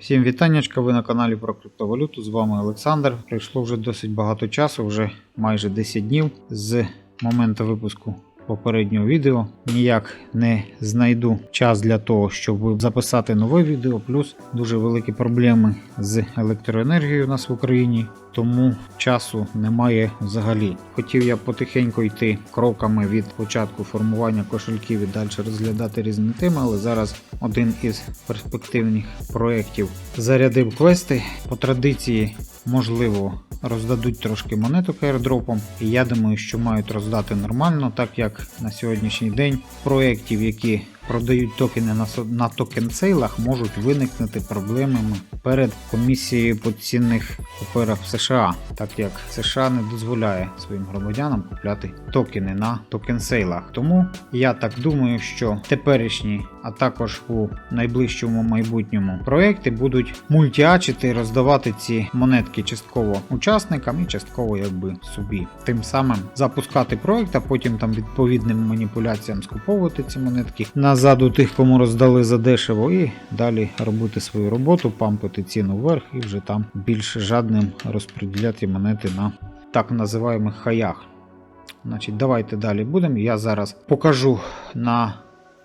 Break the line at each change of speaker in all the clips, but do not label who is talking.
Всім вітаннячка, ви на каналі про криптовалюту. З вами Олександр. Пройшло вже досить багато часу, вже майже 10 днів з моменту випуску попереднього відео. Ніяк не знайду час для того, щоб записати нове відео. Плюс дуже великі проблеми з електроенергією у нас в Україні, тому часу немає взагалі. Хотів я потихеньку йти кроками від початку формування кошельків і далі розглядати різні теми, але зараз один із перспективних проєктів зарядив квести. По традиції, можливо, роздадуть трошки монеток airdropом, і я думаю, що мають роздати нормально, так як на сьогоднішній день проєктів, які продають токени на, на токен сейлах, можуть виникнути проблемами перед комісією по цінних паперах в США, так як США не дозволяє своїм громадянам купляти токени на токен сейлах. Тому я так думаю, що теперішні, а також у найближчому майбутньому проекти будуть мультіачити роздавати ці монетки частково учасникам і частково якби собі. Тим самим запускати проект, а потім там відповідним маніпуляціям скуповувати ці монетки назад у тих, кому роздали за дешево, і далі робити свою роботу, пампити ціну вверх і вже там більш жадним розподіляти монети на так називаємих хаях. Значить, давайте далі будемо. Я зараз покажу на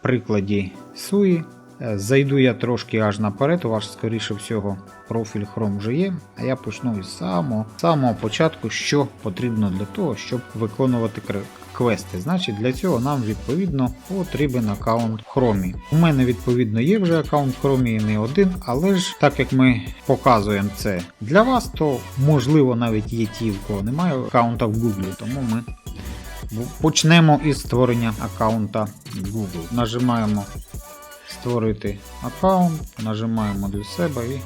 прикладі Суї. Е, Зайду я трошки аж наперед, у вас, скоріше всього, профіль Chrome вже є. А я почну із самого, самого початку, що потрібно для того, щоб виконувати квести. Значить, для цього нам відповідно потрібен аккаунт в Chrome. У мене відповідно є вже аккаунт в Chrome і не один, але ж так як ми показуємо це для вас, то можливо навіть є ті, в кого немає аккаунта в Google, тому ми почнемо із створення аккаунта Google. Нажимаємо створити аккаунт, нажимаємо для себе і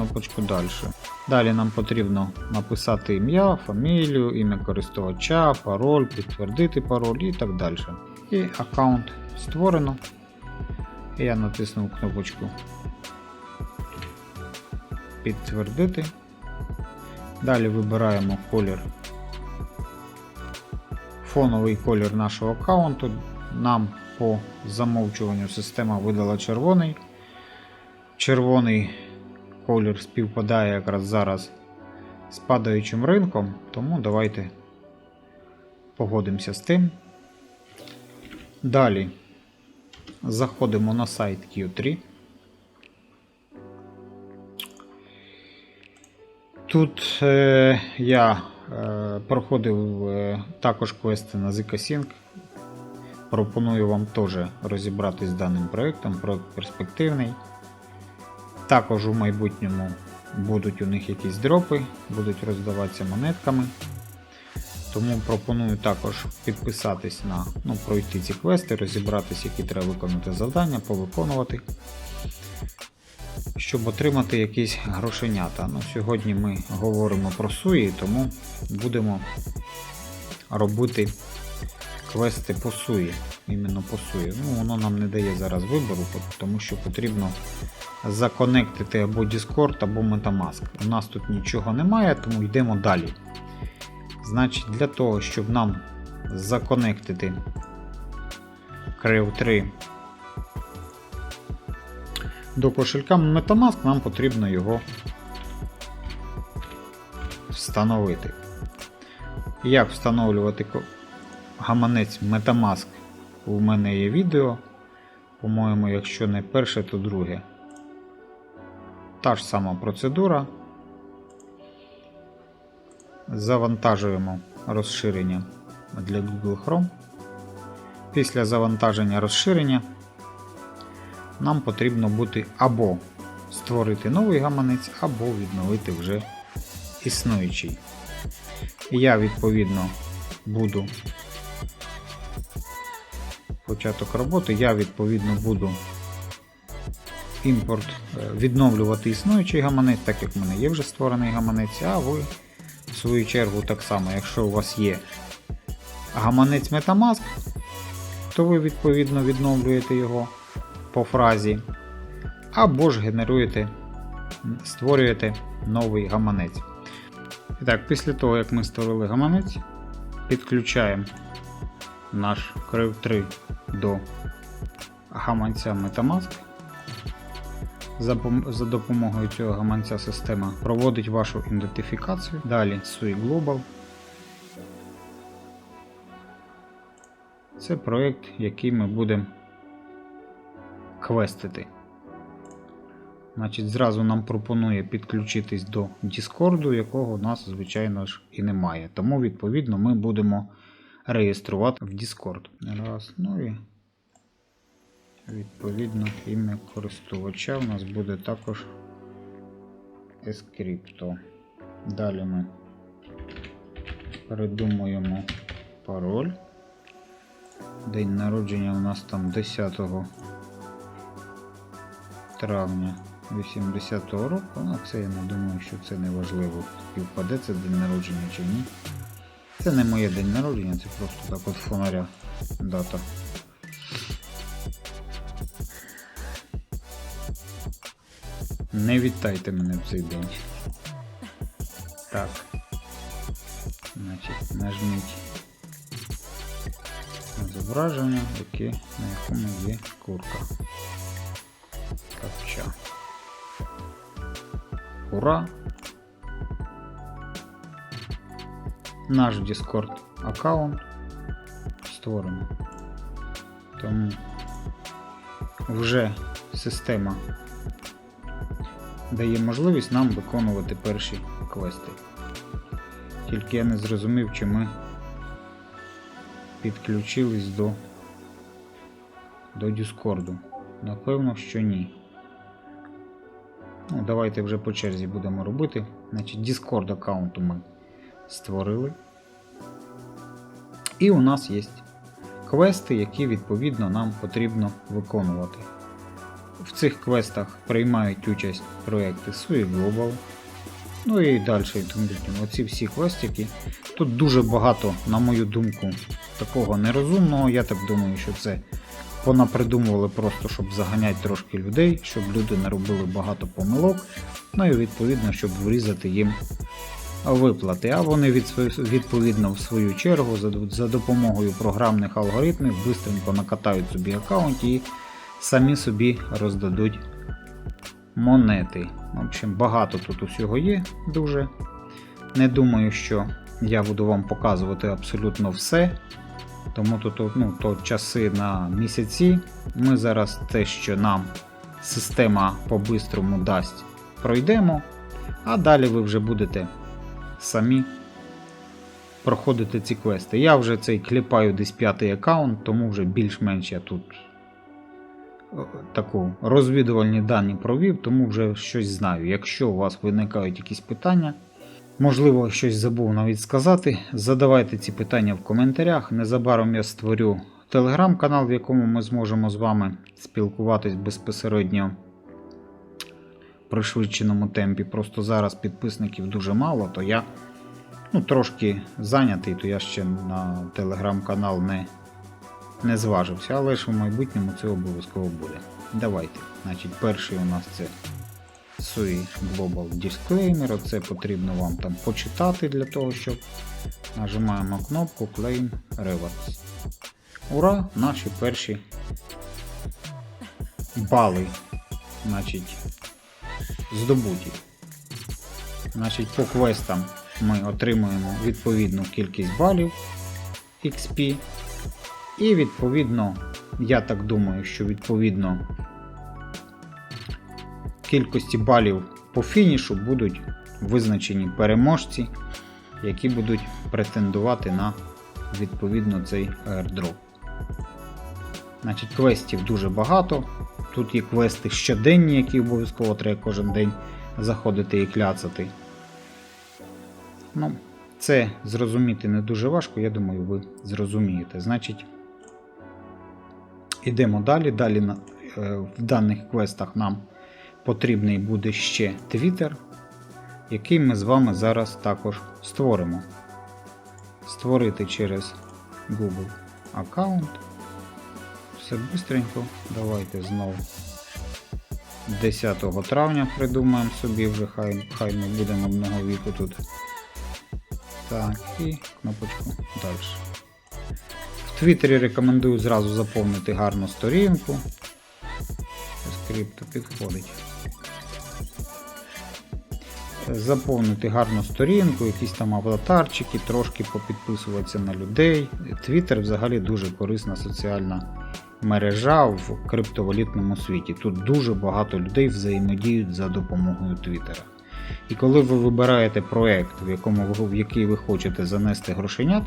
кнопочку далі. Далі нам потрібно написати ім'я, фамілію, ім'я користувача, пароль, підтвердити пароль і так далі. І аккаунт створено. І я натиснув кнопочку підтвердити. Далі вибираємо колір. Фоновий колір нашого аккаунту. Нам по замовчуванню система видала червоний. Червоний колір співпадає якраз зараз з падаючим ринком, тому давайте погодимося з тим. Далі заходимо на сайт Q3. Тут е, я е, проходив е, також квести на ZK-Sync. Пропоную вам теж розібратись з даним проєктом. Проєкт перспективний. Також у майбутньому будуть у них якісь дропи, будуть роздаватися монетками. Тому пропоную також підписатись на, ну, пройти ці квести, розібратись, які треба виконати завдання, повиконувати, щоб отримати якісь грошенята. Ну, сьогодні ми говоримо про суї, тому будемо робити квести по суї. Іменно по. Ну, воно нам не дає зараз вибору, тому що потрібно законектити або Discord, або Metamask. У нас тут нічого немає, тому йдемо далі. Значить, для того, щоб нам законектити Creo 3 до кошелька Metamask, нам потрібно його встановити. Як встановлювати гаманець Metamask? У мене є відео. По-моєму, якщо не перше, то друге. Та ж сама процедура. Завантажуємо розширення для Google Chrome. Після завантаження розширення нам потрібно буде або створити новий гаманець, або відновити вже існуючий. Я відповідно буду початок роботи, я відповідно буду імпорт е, відновлювати існуючий гаманець, так як в мене є вже створений гаманець, а ви в свою чергу так само, якщо у вас є гаманець Metamask, то ви відповідно відновлюєте його по фразі, або ж генеруєте, створюєте новий гаманець. І так, після того, як ми створили гаманець, підключаємо наш Crave 3 до гаманця Metamask. За, допомогою цього гаманця система проводить вашу ідентифікацію. Далі SUI Global. Це проєкт, який ми будемо квестити. Значить, зразу нам пропонує підключитись до Discord, якого у нас, звичайно ж, і немає. Тому, відповідно, ми будемо реєструвати в Discord. Раз, ну і відповідно ім'я користувача у нас буде також Escripto. Далі ми придумуємо пароль. День народження у нас там 10 травня 80-го року. Ну, це я не думаю, що це не важливо. Співпаде це день народження чи ні. Це не моє день народження, це просто так от фонаря дата. Не вітайте мене в цей день. Так. Значить, нажміть на зображення, яке, на якому є курка. Капча. Ура! Наш Discord аккаунт створено. Тому вже система дає можливість нам виконувати перші квести. Тільки я не зрозумів, чи ми підключились до, до Discord. Напевно, що ні. Ну, давайте вже по черзі будемо робити. Значить, Discord аккаунту ми створили. І у нас є квести, які відповідно нам потрібно виконувати. В цих квестах приймають участь проекти SUI Global. Ну і далі. Оці всі квестики. Тут дуже багато, на мою думку, такого нерозумного. Я так думаю, що це понапридумували просто, щоб заганяти трошки людей, щоб люди не робили багато помилок. Ну і відповідно, щоб врізати їм виплати. А вони відповідно в свою чергу за, допомогою програмних алгоритмів швидко накатають собі аккаунт і самі собі роздадуть монети. В общем, багато тут усього є дуже. Не думаю, що я буду вам показувати абсолютно все. Тому тут ну, то часи на місяці. Ми зараз те, що нам система по-бистрому дасть, пройдемо. А далі ви вже будете самі проходити ці квести. Я вже цей кліпаю десь п'ятий аккаунт, тому вже більш-менш я тут е, таку розвідувальні дані провів, тому вже щось знаю. Якщо у вас виникають якісь питання, можливо, щось забув навіть сказати, задавайте ці питання в коментарях. Незабаром я створю телеграм-канал, в якому ми зможемо з вами спілкуватись безпосередньо пришвидшеному темпі. Просто зараз підписників дуже мало, то я ну, трошки зайнятий, то я ще на телеграм-канал не, не зважився, але ж у майбутньому це обов'язково буде. Давайте. Значить, перший у нас це SUI Global Disclaimer. Це потрібно вам там почитати для того, щоб нажимаємо кнопку Claim Rewards. Ура! Наші перші бали. Значить, здобуті. Значить, по квестам ми отримуємо відповідну кількість балів XP. І відповідно, я так думаю, що відповідно кількості балів по фінішу будуть визначені переможці, які будуть претендувати на відповідно цей airdrop. Значить, квестів дуже багато. Тут є квести щоденні, які обов'язково треба кожен день заходити і кляцати. Ну, це зрозуміти не дуже важко, я думаю, ви зрозумієте. Значить, йдемо далі. Далі на, е, в даних квестах нам потрібний буде ще Twitter, який ми з вами зараз також створимо. Створити через Google аккаунт. Все бистренько. Давайте знову 10 травня придумаємо собі, вже хай, хай ми будемо одного віку тут. Так, і кнопочку далі. В Твіттері рекомендую зразу заповнити гарну сторінку. Скрипто підходить. заповнити гарну сторінку, якісь там аватарчики, трошки попідписуватися на людей. Твіттер взагалі дуже корисна соціальна мережа в криптовалютному світі. Тут дуже багато людей взаємодіють за допомогою Твіттера. І коли ви вибираєте проект, в, якому в який ви хочете занести грошенят,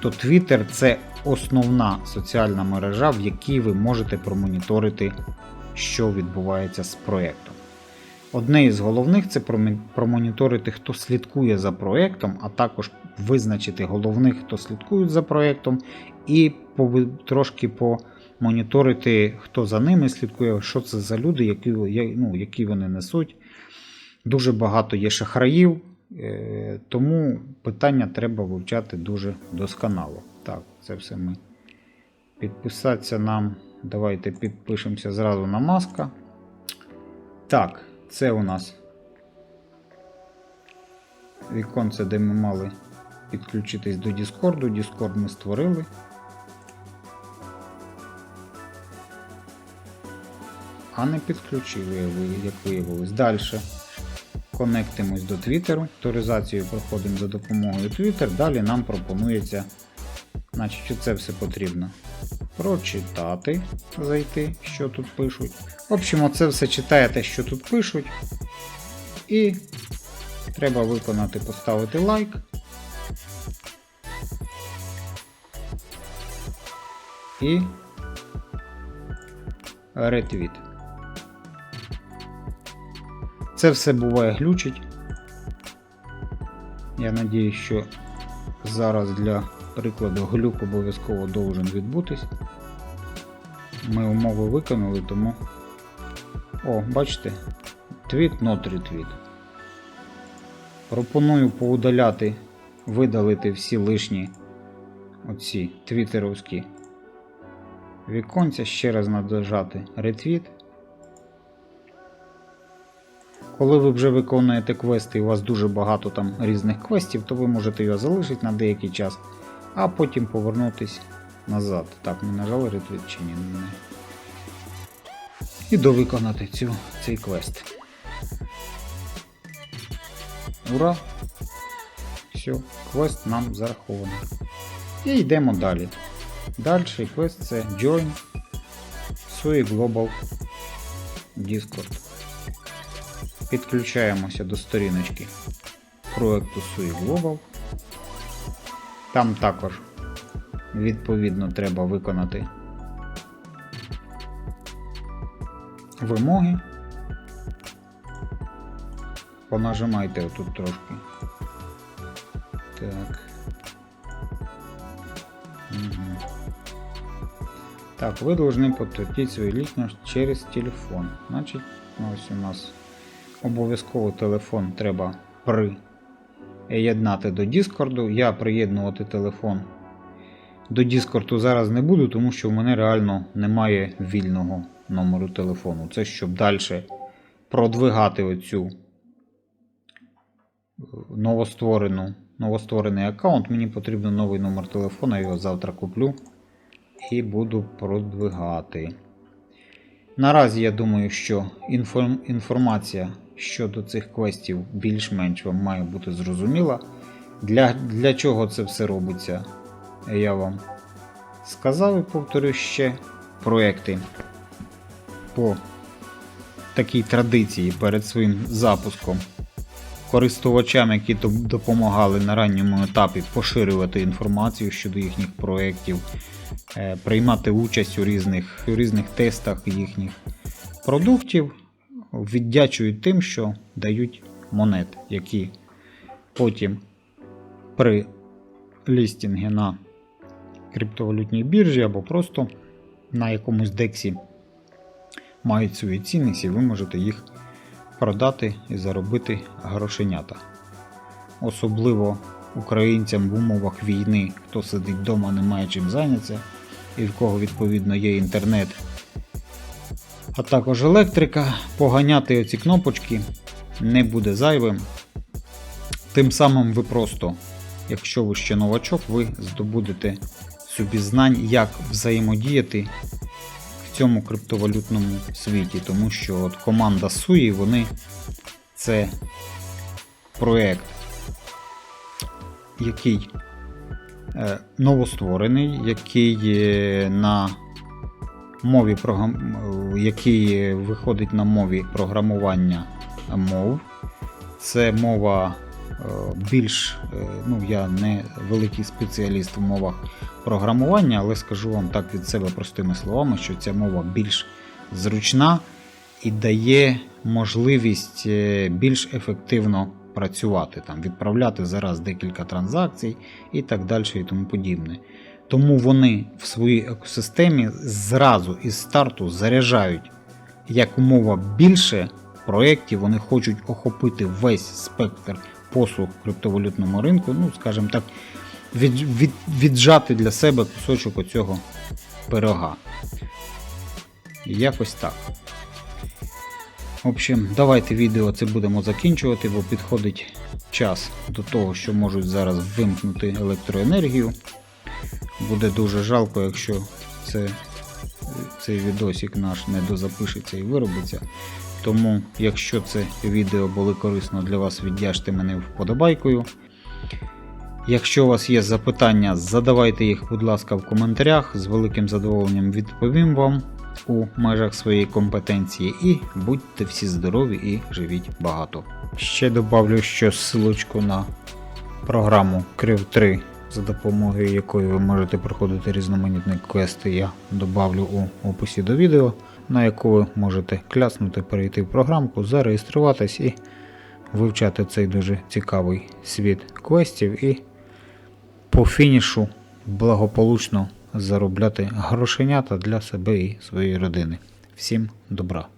то Twitter це основна соціальна мережа, в якій ви можете промоніторити, що відбувається з проектом. Одне із головних це промоніторити, хто слідкує за проектом, а також визначити головних, хто слідкує за проектом, і трошки помоніторити, хто за ними слідкує, що це за люди, які, ну, які вони несуть. Дуже багато є шахраїв, е, тому питання треба вивчати дуже досконало. Так, це все ми. Підписатися нам. Давайте підпишемося зразу на маска. Так, це у нас віконце, де ми мали підключитись до Discord. Discord ми створили. А не підключили, як виявилось. Далі конектимось до Твіттеру. Авторизацію проходимо за допомогою Twitter. Далі нам пропонується, значить, що це все потрібно. Прочитати, зайти, що тут пишуть. В общем, оце все читаєте, що тут пишуть. І треба виконати, поставити лайк. І ретвіт. Це все буває глючить. Я надію, що зараз для прикладу глюк обов'язково должен відбутись. Ми умови виконали, тому. О, бачите? Твіт, not retweet. Пропоную поудаляти, видалити всі лишні оці твіттеровські віконця, ще раз надержати ретвіт. Коли ви вже виконуєте квести і у вас дуже багато там різних квестів, то ви можете його залишити на деякий час, а потім повернутись назад. Так, ми нажали ретвіт чи ні? І довиконати цю, цей квест. Ура! Все, квест нам зарахований. І йдемо далі. Дальший квест це Join SUI Global Discord. Підключаємося до сторіночки проекту SUI Global. Там також відповідно треба виконати вимоги. Понажимайте отут трошки. Так. Угу. Так, вы должны подтвердить свою личность через телефон. Значить, ну, ось у нас обов'язково телефон треба приєднати до Discord. Я приєднувати телефон до Discord зараз не буду, тому що в мене реально немає вільного номеру телефону. Це щоб далі продвигати оцю новостворену, новостворений аккаунт. Мені потрібен новий номер телефона, я його завтра куплю і буду продвигати. Наразі я думаю, що інформ... інформація щодо цих квестів більш-менш вам має бути зрозуміла. Для, для чого це все робиться, я вам сказав і повторю ще проекти по такій традиції перед своїм запуском. Користувачам, які допомагали на ранньому етапі поширювати інформацію щодо їхніх проєктів, е, приймати участь у різних, у різних тестах їхніх продуктів, віддячують тим, що дають монет, які потім при лістінгі на криптовалютній біржі або просто на якомусь дексі мають свою цінність, і ви можете їх продати і заробити грошенята. Особливо українцям в умовах війни, хто сидить вдома, не має чим зайнятися, і в кого відповідно є інтернет, а також електрика, поганяти оці кнопочки не буде зайвим. Тим самим ви просто, якщо ви ще новачок, ви здобудете собі знань, як взаємодіяти в цьому криптовалютному світі, тому що от команда Суї, вони це проєкт, який е, новостворений, який е, на мові який виходить на мові програмування мов. Це мова е, більш, е, ну я не великий спеціаліст в мовах програмування, але скажу вам так від себе простими словами, що ця мова більш зручна і дає можливість е, більш ефективно працювати, там, відправляти зараз декілька транзакцій і так далі і тому подібне. Тому вони в своїй екосистемі зразу із старту заряджають якомога більше проєктів, вони хочуть охопити весь спектр послуг в криптовалютному ринку, ну, скажімо так, від, від, віджати для себе кусочок оцього пирога. Якось так. В общем, давайте відео це будемо закінчувати, бо підходить час до того, що можуть зараз вимкнути електроенергію. Буде дуже жалко, якщо це, цей відосик наш не дозапишеться і виробиться. Тому, якщо це відео було корисно для вас, віддяжте мене вподобайкою. Якщо у вас є запитання, задавайте їх, будь ласка, в коментарях. З великим задоволенням відповім вам у межах своєї компетенції. І будьте всі здорові і живіть багато. Ще добавлю, що ссылочку на програму Крив 3, за допомогою якої ви можете проходити різноманітні квести, я добавлю у описі до відео, на яку ви можете кляснути, перейти в програмку, зареєструватись і вивчати цей дуже цікавий світ квестів і по фінішу благополучно заробляти грошенята для себе і своєї родини. Всім добра!